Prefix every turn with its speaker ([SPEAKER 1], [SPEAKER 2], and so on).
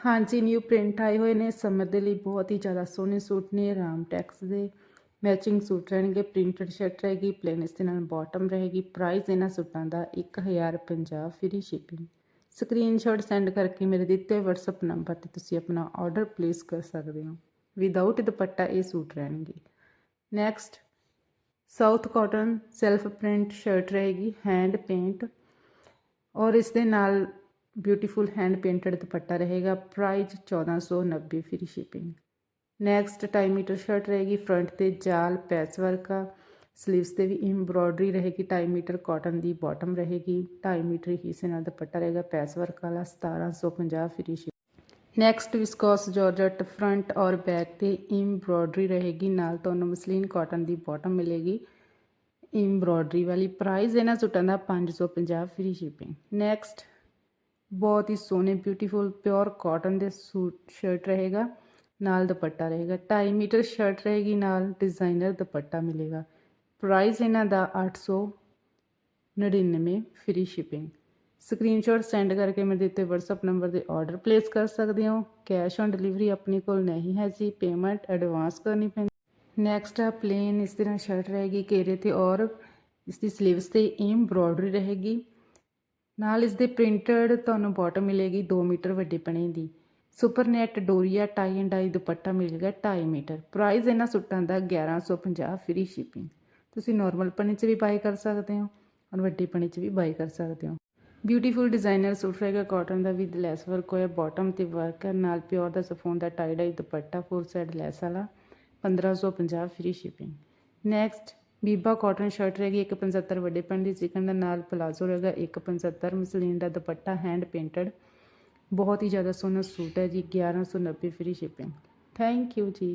[SPEAKER 1] ਹਾਂਜੀ new print ਆਏ ਹੋਏ ਨੇ। ਸਮਰ ਦੇ ਲਈ ਬਹੁਤ ਹੀ ਜ਼ਿਆਦਾ ਸੋਹਣੇ ਸੂਟ ਨੇ। ਰਾਮ ਟੈਕਸ ਦੇ ਮੈਚਿੰਗ ਸੂਟ ਰਹਿਣਗੇ। ਪ੍ਰਿੰਟਡ ਸ਼ਰਟ ਰਹੇਗੀ। ਪਲੇਨ ਇਸ ਦੇ ਨਾਲ ਬਾਟਮ ਰਹੇਗੀ। ਪ੍ਰਾਈਸ ਇਹਨਾਂ ਸੂਟਾਂ ਦਾ 1050 ਫ੍ਰੀ ਸ਼ਿਪਿੰਗ ਸਕਰੀਨਸ਼ਾਟ ਸੈਂਡ ਕਰਕੇ ਮੇਰੇ ਦਿੱਤੇ ਹੋਏ WhatsApp ਨੰਬਰ ਤੇ ਤੁਸੀਂ ਆਪਣਾ ਆਰਡਰ ਪਲੇਸ ਕਰ ਸਕਦੇ ਹੋ। ਵਿਦਆਊਟ ਦੁਪੱਟਾ ਇਹ ਸੂਟ ਰਹਿਣਗੇ। Next south cotton self print shirt ਰਹੇਗੀ। ਹੈਂਡ ਪੇਂਟ ਔਰ ਇਸ ਦੇ ਨਾਲ ਬਿਊਟੀਫੁਲ ਹੈਂਡ ਪੇਂਟਡ ਦੁਪੱਟਾ ਰਹੇਗਾ। Price 1490 free shipping next tie metre shirt ਰਹੇਗੀ ਫਰੰਟ ਤੇ ਜਾਲ ਪੈਚ ਵਰਕ ਆ। ਸਲੀਵਸ ਤੇ ਵੀ ਐਮਬ੍ਰੋਇਡਰੀ ਰਹੇਗੀ। ਟਾਈ ਮੀਟਰ ਕਾਟਨ ਦੀ ਬਾਟਮ ਰਹੇਗੀ। ਟਾਈ ਮੀਟਰ ਹੀ ਇਸੇ ਨਾਲ ਦੁਪੱਟਾ ਰਹੇਗਾ। ਪੈਚ ਵਰਕ ਵਾਲਾ 1750 free shipping next viscose georgette front ਔਰ ਬੈਕ ਤੇ ਐਮਬ੍ਰੋਇਡਰੀ ਰਹੇਗੀ। ਨਾਲ ਤੁਹਾਨੂੰ ਮਸਲੀਨ ਕਾਟਨ ਦੀ ਬਾਟਮ ਮਿਲੇਗੀ। ਐਮਬ੍ਰੋਇਡਰੀ ਵਾਲੀ ਪ੍ਰਾਈਸ ਇਹਨਾਂ ਸੂਟਾਂ ਦਾ 550 ਫ੍ਰੀ ਸ਼ਿਪਿੰਗ ਨੈਕਸਟ ਬਹੁਤ ਹੀ ਸੋਹਣੇ ਬਿਊਟੀਫੁਲ ਪਿਓਰ ਕਾਟਨ ਦੇ ਸੂਟ ਸ਼ਰਟ ਰਹੇਗਾ, ਨਾਲ ਦੁਪੱਟਾ ਰਹੇਗਾ। 2.5 ਮੀਟਰ ਸ਼ਰਟ ਰਹੇਗੀ, ਨਾਲ ਡਿਜ਼ਾਈਨਰ ਦੁਪੱਟਾ ਮਿਲੇਗਾ। ਪ੍ਰਾਈਸ ਇਹਨਾਂ ਦਾ 899 ਫ੍ਰੀ ਸ਼ਿਪਿੰਗ ਸਕਰੀਨਸ਼ਾਟ ਸੈਂਡ ਕਰਕੇ ਮੇਰੇ ਦਿੱਤੇ WhatsApp ਨੰਬਰ ਤੇ ਆਰਡਰ ਪਲੇਸ ਕਰ ਸਕਦੇ ਹੋ। ਕੈਸ਼ ਔਨ ਡਿਲੀਵਰੀ ਆਪਣੇ ਕੋਲ ਨਹੀਂ ਹੈ ਜੀ ਪੇਮੈਂਟ ਐਡਵਾਂਸ ਕਰਨੀ ਪੈਂਦੀ। ਨੈਕਸਟ ਆ ਪਲੇਨ ਇਸ ਤਰ੍ਹਾਂ ਸ਼ਰਟ ਰਹੇਗੀ ਘੇਰੇ ਤੇ ਔਰ ਇਸ ਦੀ ਸਲੀਵਸ ਤੇ ਐਮਬ੍ਰੋਇਡਰੀ ਰਹੇਗੀ। ਨਾਲ ਇਸ ਦੇ ਪ੍ਰਿੰਟਡ ਤੁਹਾਨੂੰ ਬਾਟਮ ਮਿਲੇਗੀ 2 ਮੀਟਰ ਵੱਡੇ ਪਣੇ ਦੀ। ਸੁਪਰ ਨੈਟ ਡੋਰੀਆ ਟਾਈ ਐਂਡ ਡਾਈ ਦੁਪੱਟਾ ਮਿਲੇਗਾ 2.5 ਮੀਟਰ। ਪ੍ਰਾਈਸ ਇਹਨਾਂ ਸੂਟਾਂ ਦਾ 1150 ਫ੍ਰੀ ਸ਼ਿਪਿੰਗ ਤੁਸੀਂ ਨਾਰਮਲ ਪਣੇ 'ਚ ਵੀ ਬਾਈ ਕਰ ਸਕਦੇ ਹੋ ਔਰ ਵੱਡੇ ਪਣੇ 'ਚ ਵੀ ਬਾਈ ਕਰ ਸਕਦੇ ਹੋ। ਬਿਊਟੀਫੁਲ ਡਿਜ਼ਾਈਨਰ ਸੂਟ ਰਹੇਗਾ ਕਾਟਨ ਦਾ ਵਿਦ ਲੈਸ ਵਰਕ ਹੋਇਆ। ਬਾਟਮ ਤੇ ਵਰਕ ਹੈ। ਨਾਲ ਪਿਓਰ ਦਾ ਸਫੋਨ ਦਾ tie dye dupatta four side lace ਵਾਲਾ। 1550 free shipping next Biba cotton shirt ਰਹੇਗੀ 175 ਵੱਡੇ ਪਣ ਦੀ ਚਿਕਨ ਦਾ ਨਾਲ ਪਲਾਜ਼ੋ ਰਹੇਗਾ 175 ਮਸਲੀਨ ਦਾ ਦੁਪੱਟਾ ਹੈਂਡ ਪੇਂਟਡ ਬਹੁਤ ਹੀ ਜ਼ਿਆਦਾ ਸੋਹਣਾ ਸੂਟ ਹੈ ਜੀ 1190 ਫ੍ਰੀ ਸ਼ਿਪਿੰਗ ਥੈਂਕ ਯੂ ਜੀ।